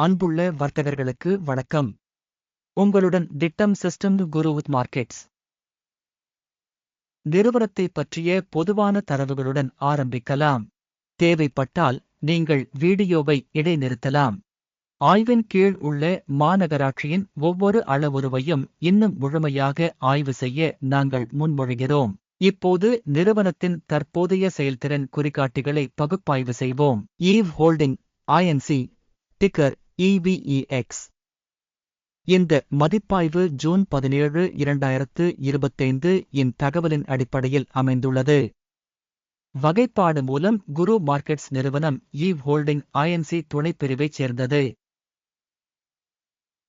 அன்புள்ள வர்த்தகர்களுக்கு வணக்கம். உங்களுடன் திட்டம் சிஸ்டம் குரு வித் மார்க்கெட்ஸ். நிறுவனத்தை பற்றிய பொதுவான தரவுகளுடன் ஆரம்பிக்கலாம். தேவைப்பட்டால் நீங்கள் வீடியோவை இடைநிறுத்தலாம். ஆய்வின் கீழ் உள்ள மாநகராட்சியின் ஒவ்வொரு அளவுருவையும் இன்னும் முழுமையாக ஆய்வு செய்ய நாங்கள் முன்மொழிகிறோம். இப்போது நிறுவனத்தின் தற்போதைய செயல்திறன் குறிகாட்டிகளை பகுப்பாய்வு செய்வோம். Eve holding INC ticker EVEX இந்த மதிப்பாய்வு ஜூன் பதினேழு இரண்டாயிரத்து இருபத்தைந்து இன் தகவலின் அடிப்படையில் அமைந்துள்ளது. வகைப்பாடு மூலம் குரு மார்க்கெட்ஸ் நிறுவனம் e ஈவ் ஹோல்டிங் ஐஎன்சி துணைப்பிரிவைச் சேர்ந்தது.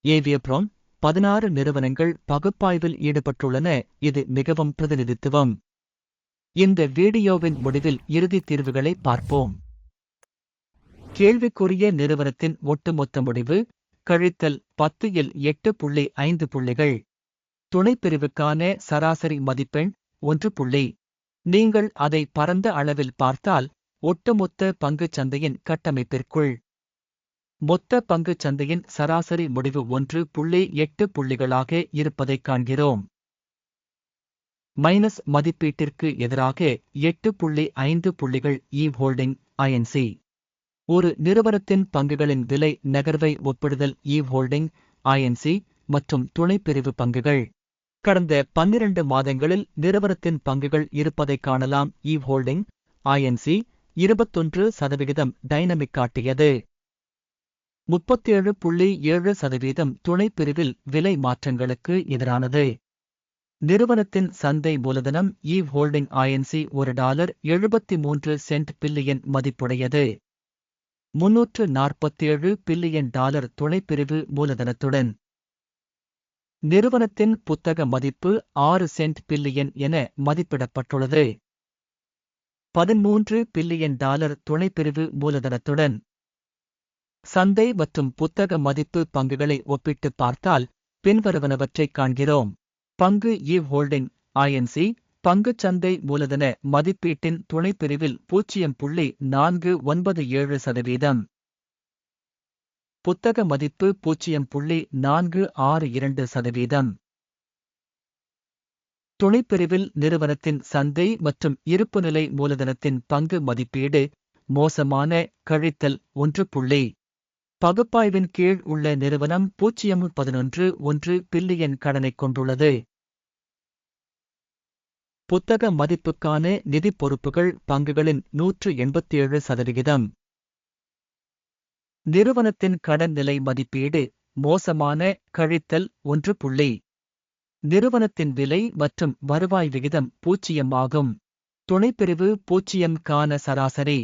ஏவியப்ரோன் பதினாறு நிறுவனங்கள் பகுப்பாய்வில் ஈடுபட்டுள்ளன. இது மிகவும் பிரதிநிதித்துவம். இந்த வீடியோவின் முடிவில் இறுதி தீர்வுகளை பார்ப்போம். கேள்விக்குரிய நிறுவனத்தின் ஒட்டுமொத்த முடிவு கழித்தல் பத்து இல் எட்டு புள்ளி ஐந்து புள்ளிகள். துணைப்பிரிவுக்கான சராசரி மதிப்பெண் ஒன்று புள்ளி. நீங்கள் அதை பரந்த அளவில் பார்த்தால் ஒட்டுமொத்த பங்குச் சந்தையின் கட்டமைப்பிற்குள். மொத்த பங்குச் சந்தையின் சராசரி முடிவு ஒன்று புள்ளி எட்டு புள்ளிகளாக இருப்பதைக் காண்கிறோம். மைனஸ் மதிப்பீட்டிற்கு எதிராக எட்டு புள்ளி ஐந்து புள்ளிகள் இ ஹோல்டிங் ஐஎன்சி ஒரு நிறுவனத்தின் பங்குகளின் விலை நகர்வை ஒப்பிடுதல் இ ஹோல்டிங் ஐஎன்சி மற்றும் துணைப்பிரிவு பங்குகள். கடந்த பன்னிரண்டு மாதங்களில் நிறுவனத்தின் பங்குகள் இருப்பதைக் காணலாம். இ ஹோல்டிங் ஐஎன்சி இருபத்தொன்று சதவிகிதம் டைனமிக் காட்டியது. முப்பத்தேழு புள்ளி ஏழு சதவீதம் துணைப்பிரிவில் விலை மாற்றங்களுக்கு எதிரானது. நிறுவனத்தின் சந்தை மூலதனம் இ ஹோல்டிங் ஐஎன்சி ஒரு டாலர் எழுபத்தி மூன்று சென்ட் பில்லியன் மதிப்புடையது. முன்னூற்று நாற்பத்தேழு பில்லியன் டாலர் துணைப்பிரிவு மூலதனத்துடன். நிறுவனத்தின் புத்தக மதிப்பு ஆறு சென்ட் பில்லியன் என மதிப்பிடப்பட்டுள்ளது. பதிமூன்று பில்லியன் டாலர் துணைப்பிரிவு மூலதனத்துடன். சந்தை மற்றும் புத்தக மதிப்பு பங்குகளை ஒப்பிட்டு பார்த்தால் பின்வருவனவற்றைக் காண்கிறோம். பங்கு இ ஹோல்டிங் ஐஎன்சி பங்குச்சந்தை மூலதன மதிப்பீட்டின் துணைப்பிரிவில் பூஜ்ஜியம் புள்ளி நான்கு ஒன்பது ஏழு சதவீதம். புத்தக மதிப்பு பூஜ்ஜியம் புள்ளி நான்கு ஆறு இரண்டு சதவீதம். துணைப்பிரிவில் நிறுவனத்தின் சந்தை மற்றும் இருப்புநிலை மூலதனத்தின் பங்கு மதிப்பீடு மோசமான கழித்தல் ஒன்று புள்ளி. பகுப்பாய்வின் கீழ் உள்ள நிறுவனம் பூஜ்ஜியம் பதினொன்று ஒன்று பில்லியன் கடனைக் கொண்டுள்ளது. புத்தக மதிப்புக்கான நிதி பொறுப்புகள் பங்குகளின் நூற்று எண்பத்தேழு சதவிகிதம். நிறுவனத்தின் கடன் நிலை மதிப்பீடு மோசமான கழித்தல் ஒன்று புள்ளி. நிறுவனத்தின் விலை மற்றும் வருவாய் விகிதம் பூச்சியம் ஆகும் துணைப்பிரிவு பூஜ்ஜியம் சராசரி.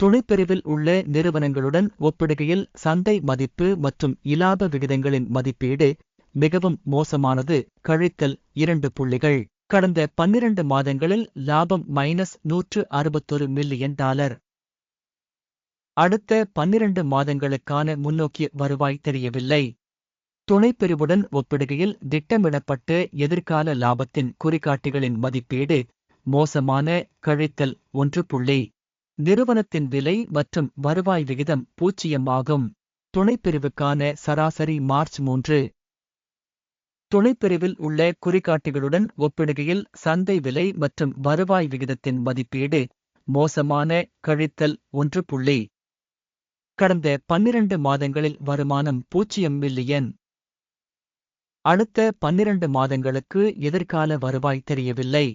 துணைப்பிரிவில் உள்ள நிறுவனங்களுடன் ஒப்பிடுகையில் சந்தை மதிப்பு மற்றும் இலாப விகிதங்களின் மதிப்பீடு மிகவும் மோசமானது கழித்தல் இரண்டு புள்ளிகள். கடந்த பன்னிரண்டு மாதங்களில் லாபம் மைனஸ் நூற்று அறுபத்தொரு மில்லியன் டாலர் அடுத்த பன்னிரண்டு மாதங்களுக்கான முன்னோக்கிய வருவாய் தெரியவில்லை. துணைப்பிரிவுடன் ஒப்பிடுகையில் திட்டமிடப்பட்ட எதிர்கால லாபத்தின் குறிகாட்டிகளின் மதிப்பீடு மோசமான கழித்தல் ஒன்று புள்ளி. நிறுவனத்தின் விலை மற்றும் வருவாய் விகிதம் பூச்சியமாகும் ஆகும் துணைப்பிரிவுக்கான சராசரி மார்ச் மூன்று துணைப்பிரிவில் உள்ள குறிகாட்டிகளுடன் ஒப்பிடுகையில் சந்தை விலை மற்றும் வருவாய் விகிதத்தின் மதிப்பீடு மோசமான கழித்தல் ஒன்று புள்ளி. கடந்த பன்னிரண்டு மாதங்களில் வருமானம் பூஜ்ஜியம் மில்லியன். அடுத்த பன்னிரண்டு மாதங்களுக்கு எதிர்கால வருவாய் தெரியவில்லை.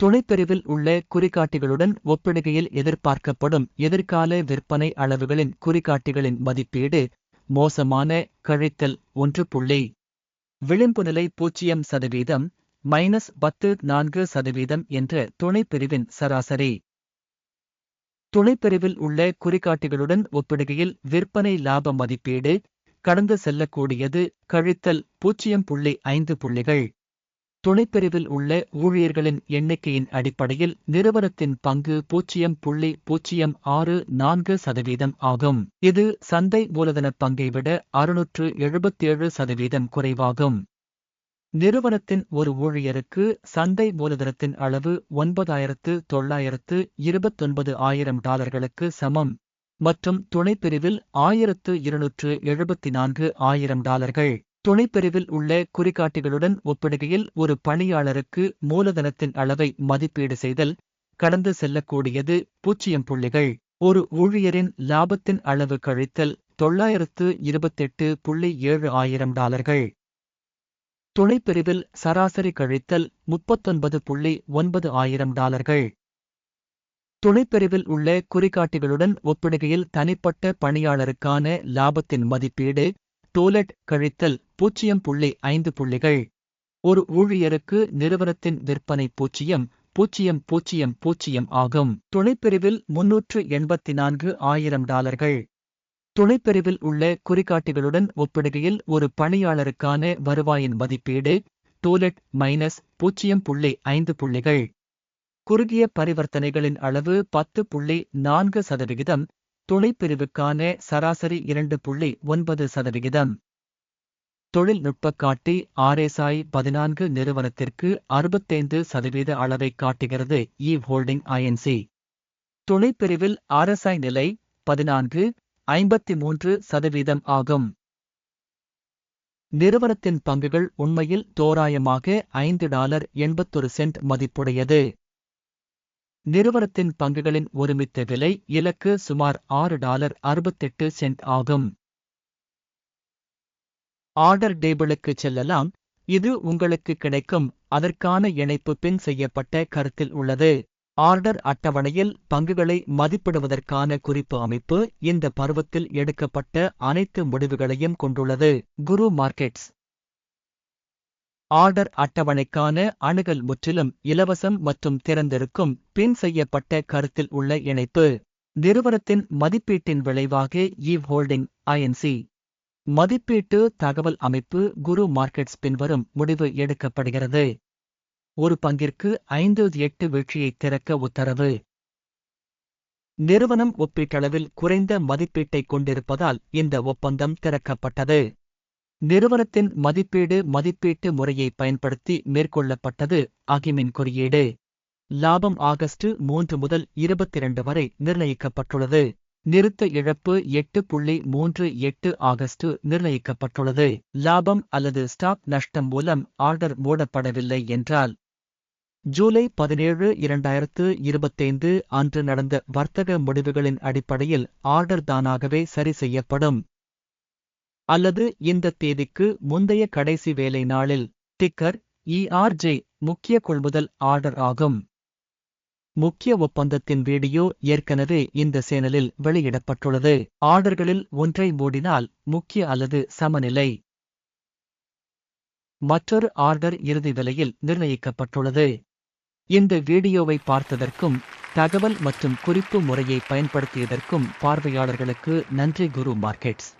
துணைப்பிரிவில் உள்ள குறிகாட்டிகளுடன் ஒப்பிடுகையில் எதிர்பார்க்கப்படும் எதிர்கால விற்பனை அளவுகளின் குறிகாட்டிகளின் மதிப்பீடு மோசமான கழித்தல் ஒன்று புள்ளி. விளிம்பு நிலை பூஜ்ஜியம் சதவீதம் மைனஸ் பத்து நான்கு சதவீதம் என்ற துணைப்பிரிவின் சராசரி. துணைப்பிரிவில் உள்ள குறிகாட்டிகளுடன் ஒப்பிடுகையில் விற்பனை லாப மதிப்பீடு கடந்து செல்லக்கூடியது கழித்தல் பூஜ்ஜியம் புள்ளி ஐந்து புள்ளிகள். துணைப்பிரிவில் உள்ள ஊழியர்களின் எண்ணிக்கையின் அடிப்படையில் நிறுவனத்தின் பங்கு பூஜ்ஜியம் புள்ளி பூஜ்ஜியம் ஆறு நான்கு சதவீதம் ஆகும். இது சந்தை மூலதன பங்கை விட அறுநூற்று எழுபத்தேழு சதவீதம் குறைவாகும். நிறுவனத்தின் ஒரு ஊழியருக்கு சந்தை மூலதனத்தின் அளவு ஒன்பதாயிரத்து தொள்ளாயிரத்து இருபத்தொன்பது ஆயிரம் டாலர்களுக்கு சமம். மற்றும் துணைப்பிரிவில் ஆயிரத்து இருநூற்று எழுபத்தி நான்கு ஆயிரம் டாலர்கள். துணைப்பிரிவில் உள்ள குறிகாட்டிகளுடன் ஒப்பிடுகையில் ஒரு பணியாளருக்கு மூலதனத்தின் அளவை மதிப்பீடு செய்தல் கடந்து செல்லக்கூடியது பூஜ்ஜியம் புள்ளிகள். ஒரு ஊழியரின் லாபத்தின் அளவு கழித்தல் தொள்ளாயிரத்து இருபத்தெட்டு புள்ளி ஏழு ஆயிரம் டாலர்கள். துணைப்பிரிவில் சராசரி கழித்தல் முப்பத்தொன்பது புள்ளி ஒன்பது ஆயிரம் டாலர்கள். துணைப்பிரிவில் உள்ள குறிகாட்டிகளுடன் ஒப்பிடுகையில் தனிப்பட்ட பணியாளருக்கான லாபத்தின் மதிப்பீடு டோலெட் கழித்தல் பூஜ்ஜியம் புள்ளி ஐந்து புள்ளிகள். ஒரு ஊழியருக்கு நிறுவனத்தின் விற்பனை பூஜ்ஜியம் பூஜ்ஜியம் பூஜ்ஜியம் பூஜ்ஜியம் ஆகும். துணைப்பிரிவில் முன்னூற்று எண்பத்தி நான்கு ஆயிரம் டாலர்கள். துணைப்பிரிவில் உள்ள குறிகாட்டிகளுடன் ஒப்பிடுகையில் ஒரு பணியாளருக்கான வருவாயின் மதிப்பீடு டோலெட் மைனஸ் பூஜ்ஜியம் புள்ளி ஐந்து புள்ளிகள். குறுகிய பரிவர்த்தனைகளின் அளவு பத்து புள்ளி நான்கு சதவிகிதம் துணைப்பிரிவுக்கான சராசரி இரண்டு புள்ளி ஒன்பது சதவிகிதம். தொழில்நுட்ப காட்டி ஆர்எஸ்ஐ பதினான்கு நிறுவனத்திற்கு அறுபத்தைந்து சதவீத அளவை காட்டுகிறது இ ஹோல்டிங் ஐஎன்சி துணைப்பிரிவில் ஆர்எஸ்ஐ நிலை பதினான்கு ஐம்பத்தி மூன்று சதவீதம் ஆகும். நிறுவனத்தின் பங்குகள் உண்மையில் தோராயமாக ஐந்து டாலர் எண்பத்தொரு சென்ட் மதிப்புடையது. நிறுவனத்தின் பங்குகளின் ஒருமித்த விலை இலக்கு சுமார் ஆறு டாலர் அறுபத்தெட்டு சென்ட் ஆகும். ஆர்டர் டேபிளுக்கு செல்லலாம். இது உங்களுக்கு கிடைக்கும். அதற்கான இணைப்பு பின் செய்யப்பட்ட கருத்தில் உள்ளது. ஆர்டர் அட்டவணையில் பங்குகளை மதிப்பிடுவதற்கான குறிப்பு அமைப்பு இந்த பருவத்தில் எடுக்கப்பட்ட அனைத்து முடிவுகளையும் கொண்டுள்ளது. குரு மார்க்கெட்ஸ். ஆர்டர் அட்டவணைக்கான அணுகல் முற்றிலும் இலவசம் மற்றும் திறந்திருக்கும் பின் செய்யப்பட்ட கருத்தில் உள்ள இணைப்பு. நிறுவனத்தின் மதிப்பீட்டின் விளைவாக ஈவ் ஹோல்டிங் ஐஎன்சி மதிப்பீட்டு தகவல் அமைப்பு குரு மார்க்கெட்ஸ் பின்வரும் முடிவு எடுக்கப்படுகிறது. ஒரு பங்கிற்கு ஐந்து எட்டு வீழ்ச்சியை திறக்க உத்தரவு. நிறுவனம் ஒப்பீட்டளவில் குறைந்த மதிப்பீட்டை கொண்டிருப்பதால் இந்த ஒப்பந்தம் திறக்கப்பட்டது. நிறுவனத்தின் மதிப்பீடு மதிப்பீட்டு முறையை பயன்படுத்தி மேற்கொள்ளப்பட்டது அகிமின் குறியீடு. லாபம் ஆகஸ்ட் மூன்று முதல் இருபத்திரண்டு வரை நிர்ணயிக்கப்பட்டுள்ளது. நிறுத்த இழப்பு எட்டு புள்ளி மூன்று எட்டு ஆகஸ்ட் நிர்ணயிக்கப்பட்டுள்ளது. லாபம் அல்லது ஸ்டாக் நஷ்டம் மூலம் ஆர்டர் மூடப்படவில்லை என்றால் ஜூலை பதினேழு இரண்டாயிரத்து இருபத்தைந்து அன்று நடந்த வர்த்தக முடிவுகளின் அடிப்படையில் ஆர்டர் தானாகவே சரி செய்யப்படும். அல்லது இந்த தேதிக்கு முந்தைய கடைசி வேலை நாளில். டிக்கர் இஆர்ஜே முக்கிய கொள்முதல் ஆர்டர் ஆகும். முக்கிய ஒப்பந்தத்தின் வீடியோ ஏற்கனவே இந்த சேனலில் வெளியிடப்பட்டுள்ளது. ஆர்டர்களில் ஒன்றை மூடினால் முக்கிய அல்லது சமநிலை. மற்றொரு ஆர்டர் இறுதி விலையில் நிர்ணயிக்கப்பட்டுள்ளது. இந்த வீடியோவை பார்த்ததற்கும் தகவல் மற்றும் குறிப்பு முறையை பயன்படுத்தியதற்கும் பார்வையாளர்களுக்கு நன்றி குரு மார்க்கெட்ஸ்.